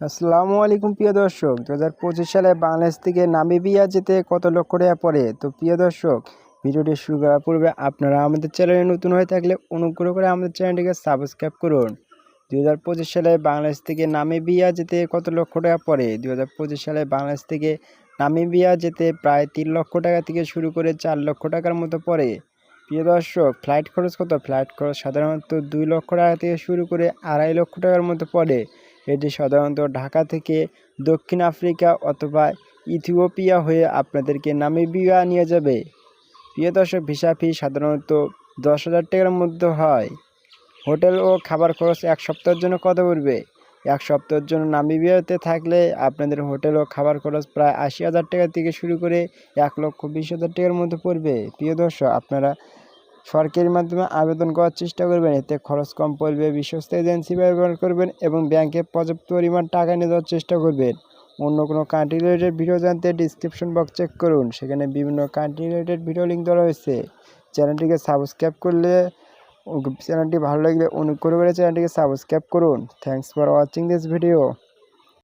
আসসালামু আলাইকুম, প্রিয় দর্শক। দু হাজার পঁচিশ সালে বাংলাদেশ থেকে নামিবিয়া যেতে কত লক্ষ টাকা পড়ে? তো প্রিয় দর্শক, ভিডিওটি শুরু করার পূর্বে আপনারা আমাদের চ্যানেলে নতুন হয়ে থাকলে অনুগ্রহ করে আমাদের চ্যানেলটিকে সাবস্ক্রাইব করুন। দু হাজার পঁচিশ সালে বাংলাদেশ থেকে নামিবিয়া যেতে কত লক্ষ টাকা পড়ে? দু হাজার পঁচিশ সালে বাংলাদেশ থেকে নামিবিয়া যেতে প্রায় তিন লক্ষ টাকা থেকে শুরু করে চার লক্ষ টাকার মতো পড়ে। প্রিয় দর্শক, ফ্লাইট খরচ কত? ফ্লাইট খরচ সাধারণত দুই লক্ষ টাকা থেকে শুরু করে আড়াই লক্ষ টাকার মতো পড়ে। এটি সাধারণত ঢাকা থেকে দক্ষিণ আফ্রিকা অথবা ইথিওপিয়া হয়ে আপনাদেরকে নামিবিয়া নিয়ে যাবে। প্রিয় দর্শক, ভিসা ফি সাধারণত দশ হাজার টাকার মধ্যে হয়। হোটেল ও খাবার খরচ এক সপ্তাহের জন্য কত পড়বে? এক সপ্তাহের জন্য নামিবিয়াতে থাকলে আপনাদের হোটেল ও খাবার খরচ প্রায় আশি হাজার টাকা থেকে শুরু করে এক লক্ষ বিশ হাজার টাকার মধ্যে পড়বে। প্রিয় দর্শক, আপনারা সরকারি মাধ্যমে আবেদন করার চেষ্টা করবেন। এতে খরচ কম পড়বে, বিশ্বস্ত এজেন্সি ব্যবহার করবেন এবং ব্যাংকে পর্যাপ্ত পরিমাণ টাকা নিয়ে যাওয়ার চেষ্টা করবেন। অন্য কোনো কান্ট্রি রিলেটেড ভিডিও জানতে ডিসক্রিপশন বক্স চেক করুন। সেখানে বিভিন্ন কান্ট্রি রিলেটেড ভিডিও লিঙ্ক দেওয়া রয়েছে। চ্যানেলটিকে সাবস্ক্রাইব করলে চ্যানেলটি ভালো লাগলে অনুগ্রহ করে চ্যানেলটিকে সাবস্ক্রাইব করুন। Thanks for watching this video